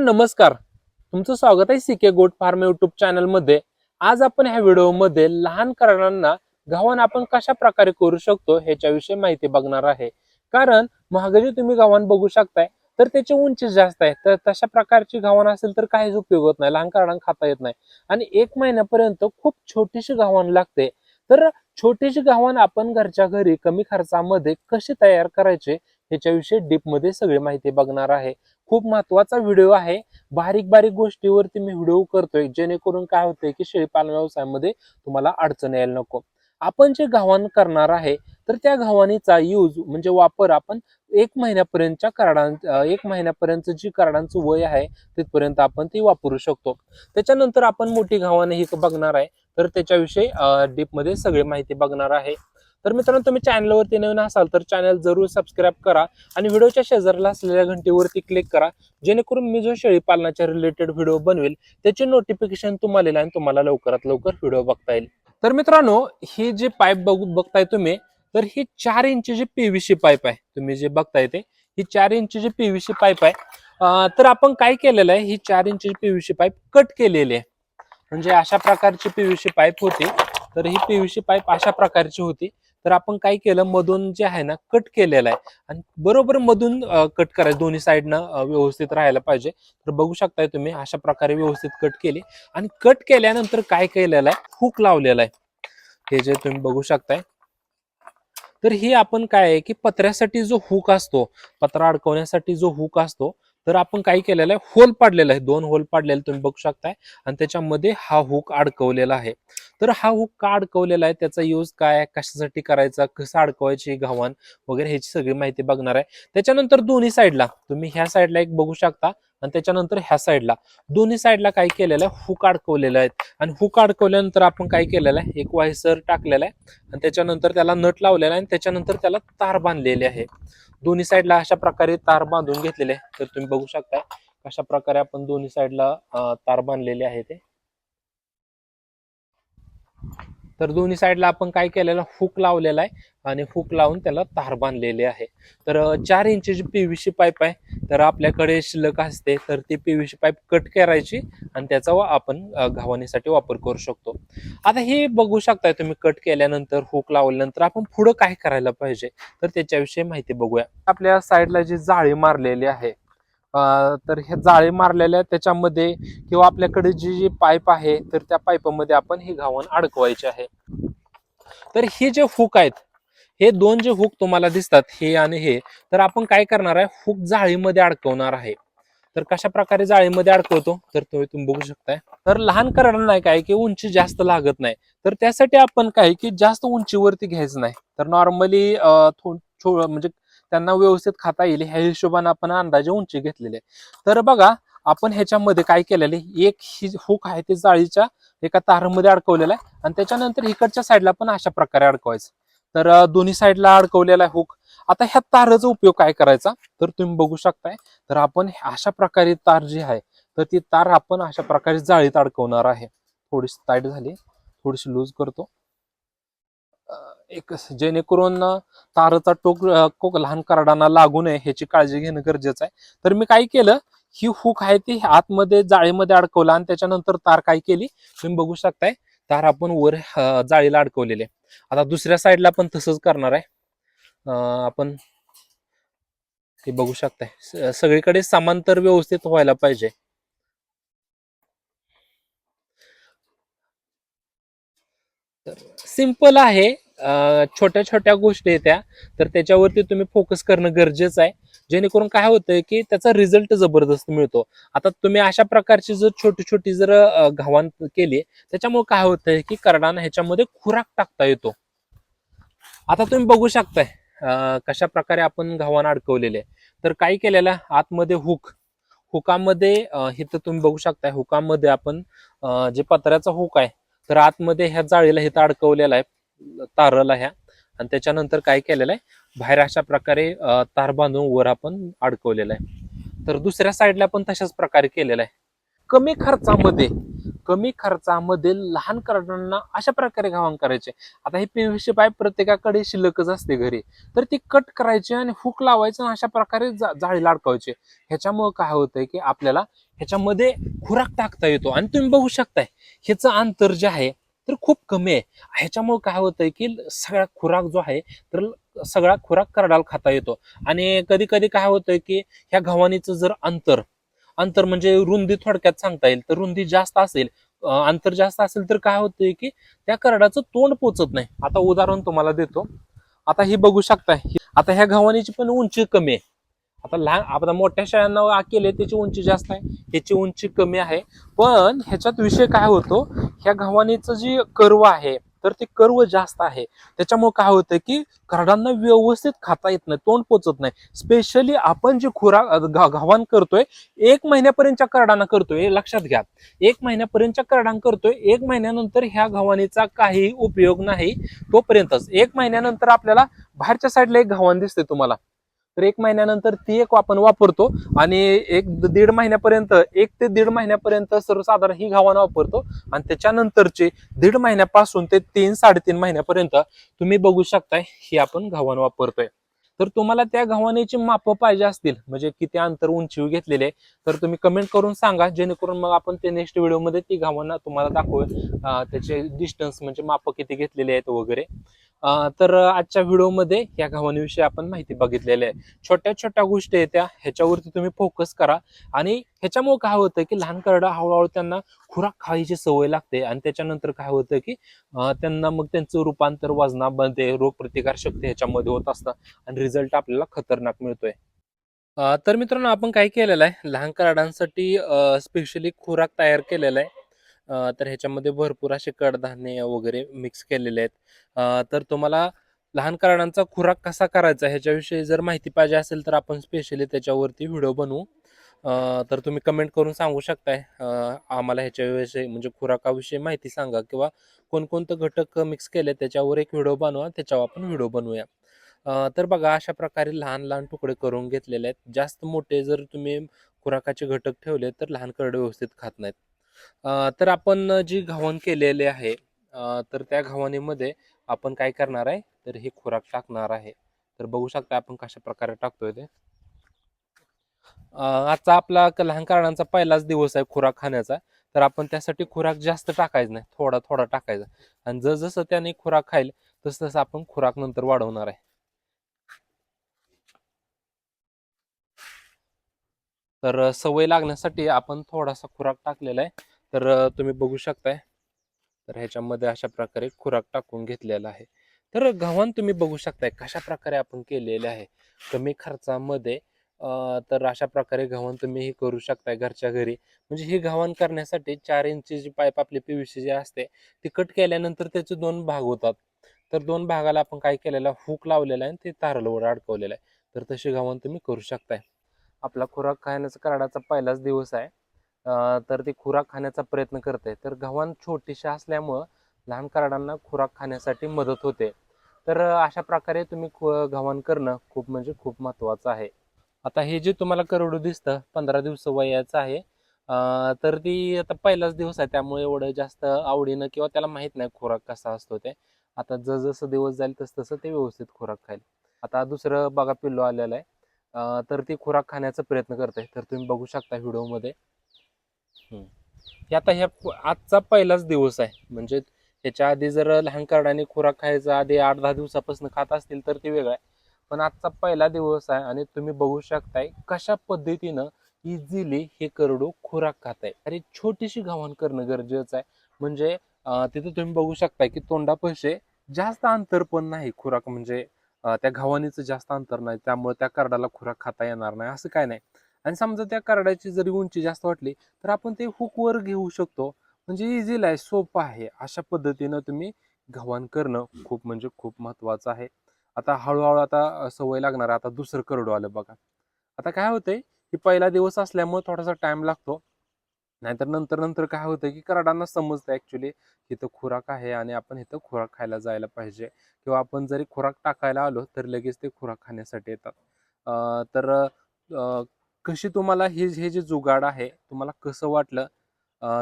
नमस्कार. तुमचं स्वागत आहे सीके गोट फार्म युट्यूब चॅनलमध्ये आज आपण ह्या व्हिडिओमध्ये लहान करणांना गव्हाण आपण कशा प्रकारे करू शकतो ह्याच्याविषयी माहिती बघणार आहे. कारण महागडी तुम्ही गव्हाण बघू शकताय तर त्याची उंची जास्त आहे. तर तशा प्रकारची गव्हाण असेल तर काहीच उपयोग होत नाही. लहान करणांना खाता येत नाही. आणि एक महिन्यापर्यंत खूप छोटीशी गव्हाण लागते. तर छोटीशी गव्हाण आपण घरच्या घरी कमी खर्चामध्ये कशी तयार करायचे ह्याच्याविषयी डीपमध्ये सगळी माहिती बघणार आहे. खूप महत्त्वाचा व्हिडिओ आहे. बारीक बारीक गोष्टीवरती मी व्हिडिओ करतोय. जेणेकरून काय होतंय की शेळीपालन व्यवसायामध्ये तुम्हाला अडचण यायला नको. आपण जे गव्हाण करणार आहे तर त्या गव्हाणीचा यूज म्हणजे वापर आपण एक महिन्यापर्यंतच्या कार्डां एक महिन्यापर्यंत जी कार्डांचं वय आहे तिथपर्यंत आपण ती वापरू शकतो. त्याच्यानंतर आपण मोठी गव्हाणे ही बघणार आहे. तर त्याच्याविषयी डीपमध्ये सगळी माहिती बघणार आहे. तर मित्रांनो तुम्ही चॅनलवरती नवीन असाल तर चॅनल जरूर सबस्क्राईब करा आणि व्हिडिओच्या शेजारला असलेल्या घंटीवरती क्लिक करा जेणेकरून मी जो शेळी पालनाच्या रिलेटेड व्हिडिओ बनवेल त्याचे नोटिफिकेशन तुम्हाला येईल आणि तुम्हाला लवकरात लवकर व्हिडिओ बघता येईल. तर मित्रांनो ही जी पाईप बघू बघताय तुम्ही तर ही चार इंची जी पीव्हीसी पाईप आहे तुम्ही जे बघताय ते ही चार इंची जी पीव्हीसी पाईप आहे तर आपण काय केलेलं आहे ही चार इंची पीव्हीसी पाईप कट केलेली आहे. म्हणजे अशा प्रकारची पीव्हीसी पाईप होती तर ही पीव्हीसी पाईप अशा प्रकारची होती. तर आपण काय केलं? मधून जे आहे ना कट केलेला आहे. आणि बरोबर मधून कट करायचं. दोन्ही साईडनं व्यवस्थित राहायला पाहिजे. तर बघू शकताय तुम्ही अशा प्रकारे व्यवस्थित कट केली. आणि कट केल्यानंतर काय केलेलं आहे? हुक लावलेला आहे. हे जे तुम्ही बघू शकताय. तर हे आपण काय आहे की पत्र्यासाठी जो हुक असतो पत्रा अडकवण्यासाठी जो हुक असतो तर आपण काय केलेलं आहे? होल पाडलेला आहे. दोन होल पाडलेले तुम्ही बघू शकताय. आणि त्याच्यामध्ये हा हुक अडकवलेला आहे. तर हा हुक का अडकवलेला आहे? त्याचा यूज काय कशासाठी करायचा? कसं अडकवायची गव्हाण वगैरे ह्याची सगळी माहिती बघणार आहे. त्याच्यानंतर दोन्ही साईडला तुम्ही ह्या साईडला एक बघू शकता आणि त्याच्यानंतर ह्या साईडला दोन्ही साईडला काय केलेलं आहे? हुक अडकवलेलं आहेत. आणि हुक अडकवल्यानंतर आपण काय केलेलं आहे? एक वायसर टाकलेला आहे आणि त्याच्यानंतर त्याला नट लावलेला आहे आणि त्याच्यानंतर त्याला तार बांधलेली आहे. दोन्ही साईडला अशा प्रकारे तार बांधून घेतलेले आहे. तर तुम्ही बघू शकताय कशा प्रकारे आपण दोन्ही साईडला तार बांधलेले आहे ते. तर दोन्ही साईडला आपण काय केलेलं हुक लावलेला आहे आणि हुक लावून त्याला तार बांधलेली आहे. तर चार इंचची पीव्हीसी पाईप आहे तर आपल्याकडे शिल्लक असते तर ती पीव्हीसी पाईप कट करायची आणि त्याचा आपण घावणीसाठी वापर करू शकतो. आता हे बघू शकताय तुम्ही कट केल्यानंतर हुक लावल्यानंतर आपण पुढं काय करायला पाहिजे? तर त्याच्याविषयी माहिती बघूया. आपल्या साईडला जी जाळी मारलेली आहे तर हे जाळी मारलेल्या त्याच्यामध्ये किंवा आपल्याकडे जी जी पाईप आहे तर त्या पाईपमध्ये आपण ही घावण अडकवायची आहे. तर हे जे हुक आहेत हे दोन जे हुक तुम्हाला दिसतात हे आणि हे तर आपण काय करणार आहे हुक जाळीमध्ये अडकवणार आहे. तर कशा प्रकारे जाळीमध्ये अडकवतो तर तुम्ही तुम्ही बघू शकताय. तर लहान करायला नाही काय की उंची जास्त लागत नाही. तर त्यासाठी आपण काय की जास्त उंचीवरती घ्यायचं नाही. तर नॉर्मली म्हणजे त्यांना व्यवस्थित खाता येईल. ह्या हिशोबाने आपण अंदाजे उंची घेतलेली आहे. तर बघा आपण ह्याच्यामध्ये काय केलेले एक ही हुक आहे ते जाळीच्या एका तारामध्ये अडकवलेला आहे आणि त्याच्यानंतर इकडच्या साईडला पण अशा प्रकारे अडकवायचं. तर दोन्ही साईडला अडकवलेला आहे हुक. आता ह्या ताराचा उपयोग काय करायचा? तर तुम्ही बघू शकताय. तर आपण अशा प्रकारे तार जी आहे तर ती तार आपण अशा प्रकारे जाळीत अडकवणार आहे. थोडीशी टाईट झाली. थोडीशी लूज करतो. एक जेणेकरून तारचा टोक कोक लहान करडांना लागू नये ह्याची काळजी घेणं गरजेचं आहे. तर मी काय केलं ही हुक आहे ती आतमध्ये जाळीमध्ये अडकवलं आणि त्याच्यानंतर तार काय केली तुम्ही बघू शकताय तार आपण वर जाळीला अडकवलेले आता दुसऱ्या साईडला पण तसंच करणार आहे. आपण हे बघू शकताय. सगळीकडे समांतर व्यवस्थित व्हायला पाहिजे. सिंपल आहे छोट्या छोट्या गोष्टी आहेत त्या. तर त्याच्यावरती तुम्ही फोकस करणं गरजेचं आहे. जेणेकरून काय होतंय की त्याचा रिझल्ट जबरदस्त मिळतो. आता तुम्ही अशा प्रकारची जर छोटी छोटी जर घावान केली त्याच्यामुळे काय होतंय की करडाना ह्याच्यामध्ये खुराक टाकता येतो. आता तुम्ही बघू शकताय कशा प्रकारे आपण घावान अडकवलेले तर काय केलेलं आतमध्ये हुक हुकामध्ये अं, इथं तुम्ही बघू शकताय हुकामध्ये आपण जे पत्र्याचा हुक आहे तर आतमध्ये ह्या जाळीला इथं अडकवलेला आहे. तारला ह्या आणि त्याच्यानंतर काय केलेलं आहे? बाहेर अशा प्रकारे तार बांधून वर आपण अडकवलेला आहे. तर दुसऱ्या साईडला पण तशाच प्रकारे केलेला आहे. कमी खर्चामध्ये कमी खर्चामध्ये लहान करडांना अशा प्रकारे घावन करायचे. आता हे पीव्हीसी पाईप प्रत्येकाकडे शिल्लकच असते घरी. तर ती कट करायची आणि हुक लावायचं अशा प्रकारे जा- जाळीला ह्याच्यामुळं काय होतंय की आपल्याला ह्याच्यामध्ये खुराक टाकता येतो. आणि तुम्ही बघू शकताय ह्याचं अंतर जे आहे तर खूप कमी आहे. ह्याच्यामुळे काय होतंय की सगळा खुराक जो आहे तर सगळा खुराक करडाला खाता येतो. आणि कधी कधी काय होतंय की ह्या गव्हाणीचं जर अंतर अंतर म्हणजे रुंदी थोडक्यात सांगता येईल. तर रुंदी जास्त असेल अंतर जास्त असेल तर काय होतंय की त्या करडाचं तोंड पोचत नाही. आता उदाहरण तुम्हाला देतो. आता हे बघू शकता आता ह्या गव्हाणीची पण उंची कमी आहे. आता लहान आता मोठ्या शाळांना केले त्याची उंची जास्त आहे ह्याची उंची कमी आहे. पण ह्याच्यात विषय काय होतो ह्या गव्हाणीचं जी कर्व आहे तर ते कर्व जास्त आहे. त्याच्यामुळे काय होतं की करडांना व्यवस्थित खाता येत नाही तोंड पोचत नाही. स्पेशली आपण जे खुराक ग- गव्हाण करतोय एक महिन्यापर्यंतच्या करडांना करतोय लक्षात घ्या. एक महिन्यापर्यंतच्या करडांना करतोय एक महिन्यानंतर ह्या गव्हाणीचा काही उपयोग नाही तोपर्यंतच. एक महिन्यानंतर आपल्याला बाहेरच्या साईडला एक गव्हाण दिसते तुम्हाला. तर एक महिन्यानंतर ती एक आपण वापरतो आणि एक दीड महिन्यापर्यंत एक ते दीड महिन्यापर्यंत सर्वसाधारण ही घावानं वापरतो. आणि त्याच्यानंतरचे दीड महिन्यापासून ते तीन साडेतीन महिन्यापर्यंत तुम्ही बघू शकताय ही आपण घावानं वापरतोय. तर तुम्हाला त्या घावानेची मापं पाहिजे असतील म्हणजे किती अंतर उंची घेतलेले आहे, तर तुम्ही कमेंट करून सांगा. जेणेकरून मग आपण ते नेक्स्ट व्हिडिओमध्ये ती घावांना तुम्हाला दाखवूया त्याचे डिस्टन्स म्हणजे मापं किती घेतलेले आहेत वगैरे. तर आजच्या व्हिडिओमध्ये या गव्हाणीविषयी आपण माहिती बघितलेली आहे. छोट्या छोट्या गोष्टी आहेत त्या ह्याच्यावरती तुम्ही फोकस करा. आणि ह्याच्यामुळे काय होतं की लहान करडा हळूहळू त्यांना खुराक खायची सवय लागते. आणि त्याच्यानंतर काय होतं की त्यांना मग त्यांचं रूपांतर वजनामध्ये रोगप्रतिकार शक्ती ह्याच्यामध्ये होत असतं आणि रिझल्ट आपल्याला खतरनाक मिळतोय. तर मित्रांनो आपण काय केलेलं आहे? लहान करडांसाठी स्पेशली खुराक तयार केलेला आहे. तर ह्याच्यामध्ये भरपूर असे कडधान्य वगैरे मिक्स केलेले आहेत. तर तुम्हाला लहान कारणांचा खुराक कसा करायचा ह्याच्याविषयी जर माहिती पाहिजे असेल तर आपण स्पेशली त्याच्यावरती व्हिडिओ बनवू. तर तुम्ही कमेंट करून सांगू शकताय. आम्हाला ह्याच्याविषयी म्हणजे खुराकाविषयी माहिती सांगा किंवा कोणकोणतं घटक मिक्स केले त्याच्यावर एक व्हिडिओ बनवा त्याच्यावर आपण व्हिडिओ बनवूया. तर बघा अशा प्रकारे लहान लहान तुकडे करून घेतलेले आहेत. जास्त मोठे जर तुम्ही खुराकाचे घटक ठेवले तर लहान करडे व्यवस्थित खात नाहीत. तर आपण जी घावण केलेली आहे तर त्या घावणीमध्ये आपण काय करणार आहे? तर हे खुराक टाकणार आहे. तर बघू शकता आपण कशा प्रकारे टाकतोय ते. आजचा आपला क- लहान कारणांचा पहिलाच दिवस आहे खुराक खाण्याचा. तर आपण त्यासाठी खुराक जास्त टाकायचा नाही. थोडा थोडा टाकायचा. आणि जसं त्याने खुराक खाईल तस तसं आपण खुराक नंतर वाढवणार आहे. तर सवय लागण्यासाठी आपण थोडासा खुराक टाकलेला आहे. तर तुम्ही बघू शकताय. तर ह्याच्यामध्ये अशा प्रकारे खुराक टाकून घेतलेला आहे. तर गव्हाण तुम्ही बघू शकताय कशा प्रकारे आपण केलेले आहे. कमी खर्चामध्ये तर अशा प्रकारे गव्हाण तुम्ही हे करू शकताय घरच्या घरी. म्हणजे हे गव्हाण करण्यासाठी चार इंची जी पाईप आपली पी व्ही सी जी असते ती कट केल्यानंतर त्याचे दोन भाग होतात. तर दोन भागाला आपण काय केलेला हुक लावलेला आहे आणि ते तारलवर अडकवलेलं आहे. तर तशी गव्हाण तुम्ही करू शकताय. आपला खुराक खाण्याचा कराडाचा पहिलाच दिवस आहे. तर ती खुराक खाण्याचा प्रयत्न करते. तर गव्हाण छोटीशी असल्यामुळं लहान कार्डांना खुराक खाण्यासाठी मदत होते. तर अशा प्रकारे तुम्ही गव्हाण करणं खूप म्हणजे खूप महत्त्वाचं आहे. आता हे जे तुम्हाला करडू दिसतं पंधरा दिवस वयाचं आहे. तर ती आता पहिलाच दिवस आहे. त्यामुळे एवढं जास्त आवडीनं किंवा त्याला माहीत नाही खुराक कसा असतो ते. आता जसजसं दिवस जाईल तस तसं ते व्यवस्थित खुराक खाईल. आता दुसरं बघा पिल्लू आलेलं आहे. तर ती खुराक खाण्याचा प्रयत्न करते. तर तुम्ही बघू शकता व्हिडिओमध्ये. हे आता ह्या आजचा पहिलाच दिवस आहे. म्हणजे ह्याच्या आधी जर लहान करडाने खुराक खायचा आधी आठ दहा दिवसापासून खात असतील तर ते वेगळं आहे. पण आजचा पहिला दिवस आहे आणि तुम्ही बघू शकताय कशा पद्धतीनं इझिली हे करडू खुराक खात आहे अरे छोटीशी गव्हाण करणं गरजेचं आहे. म्हणजे तिथं तुम्ही बघू शकताय की तोंडापाशी जास्त अंतर पण नाही खुराक म्हणजे त्या घवानीचं जास्त अंतर नाही त्यामुळे त्या करडाला खुराक खाता येणार नाही असं काय नाही. आणि समजा त्या करड्याची जरी उंची जास्त वाटली तर आपण ते हुकवर घेऊ शकतो. म्हणजे इझीला आहे सोपं आहे. अशा पद्धतीनं तुम्ही गव्हाण करणं खूप म्हणजे खूप महत्वाचं आहे. आता हळूहळू आता सवय लागणार. आता दुसरं करडू आलं बघा. आता काय होतंय की पहिला दिवस असल्यामुळे थोडासा टाइम लागतो. नाहीतर नंतर नंतर काय होतं की कराडांना समजतं ॲक्च्युली इथं खुराक आहे आणि आपण इथं खुराक खायला जायला पाहिजे. किंवा आपण जरी खुराक टाकायला आलो तर लगेच ते खुराक खाण्यासाठी येतात. तर कशी तुम्हाला हे हे जे जुगाड आहे तुम्हाला कसं वाटलं?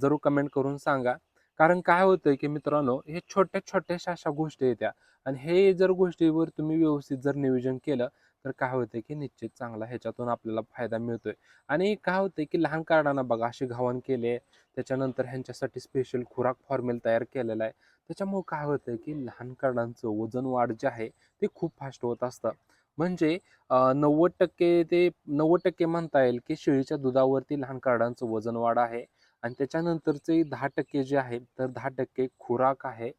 जरूर कमेंट करून सांगा. कारण काय होतं की मित्रांनो हे छोट्या छोट्याशा अशा गोष्टी येत्या. आणि हे जर गोष्टीवर तुम्ही व्यवस्थित जर नियोजन केलं तर काय होतं की निश्चित चांगला ह्याच्यातून आपल्याला फायदा मिळतोय. आणि काय होतंय की लहान कारणांना बघा असे घावन केले त्याच्यानंतर ह्यांच्यासाठी स्पेशल खुराक फॉर्मेल तयार केलेला आहे. त्याच्यामुळे काय होतंय की लहान कारणांचं वजन वाढ जे आहे ते खूप फास्ट होत असतं. म्हणजे नव्वद टक्के ते नव्वद टक्के म्हणता येईल की शेळीच्या दुधावरती लहान कार्डांचं वजन वाढ आहे. आणि त्याच्यानंतरचे दहा टक्के जे आहे तर दहा टक्के खुराक आहे.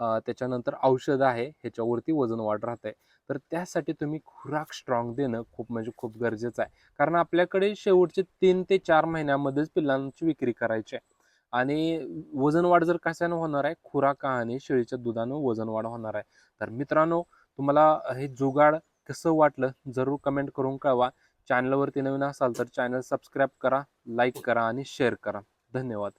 त्याच्यानंतर औषध आहे ह्याच्यावरती वजन वाढ राहत तर त्यासाठी तुम्ही खुराक स्ट्रॉंग देणं खूप म्हणजे खूप गरजेचं आहे. कारण आपल्याकडे शेवटचे तीन ते चार महिन्यामध्येच पिल्लांची विक्री करायची आहे. आणि वजन वाढ जर कशानं होणार आहे? खुराका आणि शेळीच्या दुधानं वजन वाढ होणार आहे. तर मित्रांनो तुम्हाला हे जुगाड कसं वाटलं जरूर कमेंट करून कळवा. चॅनलवरती नवीन असाल तर चॅनल सबस्क्राईब करा लाईक करा आणि शेअर करा. धन्यवाद.